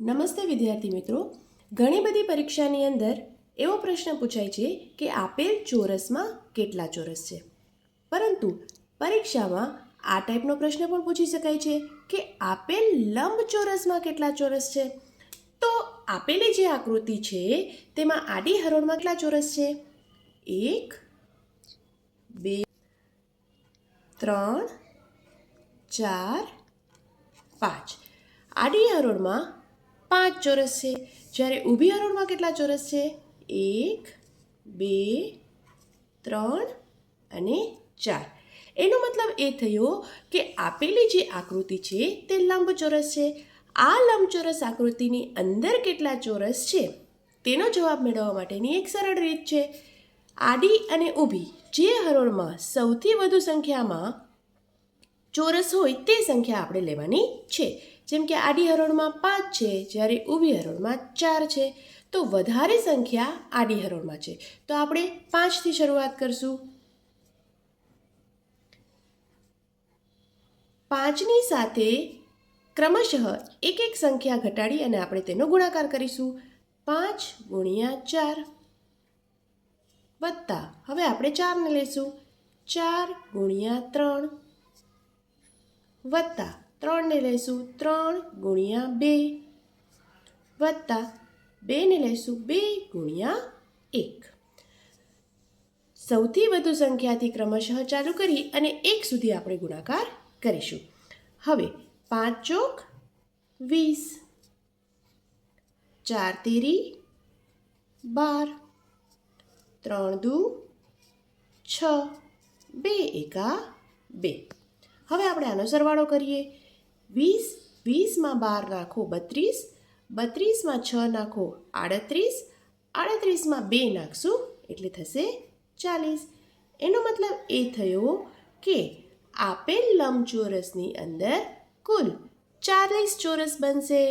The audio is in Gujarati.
નમસ્તે વિદ્યાર્થી મિત્રો. ઘણી બધી પરીક્ષાની અંદર એવો પ્રશ્ન પૂછાય છે કે આપેલ ચોરસમાં કેટલા ચોરસ છે? પરંતુ પરીક્ષામાં આ ટાઈપનો પ્રશ્ન પણ પૂછી શકાય છે કે આપેલ લંબચોરસમાં કેટલા ચોરસ છે? તો આપેલી જે આકૃતિ છે, તેમાં આડી હરોળમાં કેટલા ચોરસ છે? એક, બે, ત્રણ, ચાર, પાંચ. આડી હરોળમાં પાંચ ચોરસ છે. જ્યારે ઊભી હરોળમાં કેટલા ચોરસ છે? એક, બે, ત્રણ અને ચાર. એનો મતલબ એ થયો કે આપેલી જે આકૃતિ છે તે લંબચોરસ છે. આ લંબચોરસ આકૃતિની અંદર કેટલા ચોરસ છે? તેનો જવાબ મેળવવા માટેની એક સરળ રીત છે. આડી અને ઊભી જે હરોળમાં સૌથી વધુ સંખ્યામાં ચોરસ હોય તે સંખ્યા આપણે લેવાની છે. જેમ કે આડી હરોળમાં પાંચ છે, જ્યારે ઊભી હરોળમાં ચાર છે, તો વધારે સંખ્યા આડી હરોળમાં છે. તો આપણે પાંચથી શરૂઆત કરશું. પાંચની સાથે ક્રમશઃ એક એક સંખ્યા ઘટાડી અને આપણે તેનો ગુણાકાર કરીશું. પાંચ ગુણ્યા ચાર વત્તા. હવે આપણે ચારને લઈશું. ચાર ગુણ્યા ત્રણ વત્તા. ત્રણને લઈશું ત્રણ ગુણ્યા બે વત્તા બેને લઈશું બે ગુણ્યા એક. સૌથી વધુ સંખ્યાથી ક્રમશઃ ચાલુ કરી અને એક સુધી આપણે ગુણાકાર કરીશું. હવે પાંચ ચોક વીસ. ચાર તેરી બાર. ત્રણ દુ છ. બે એકા બે. હવે આપણે આનો સરવાળો કરીએ. વીસ, વીસમાં બાર નાખો બત્રીસ, બત્રીસમાં છ નાખો આડત્રીસ, આડત્રીસમાં બે નાખશું એટલે થશે ચાલીસ. એનો મતલબ એ થયો કે આપેલ લંબચોરસની અંદર કુલ ચાલીસ ચોરસ બનશે.